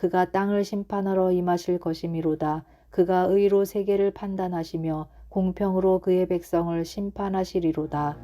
그가 땅을 심판하러 임하실 것이미로다. 그가 의로 세계를 판단하시며 공평으로 그의 백성을 심판하시리로다.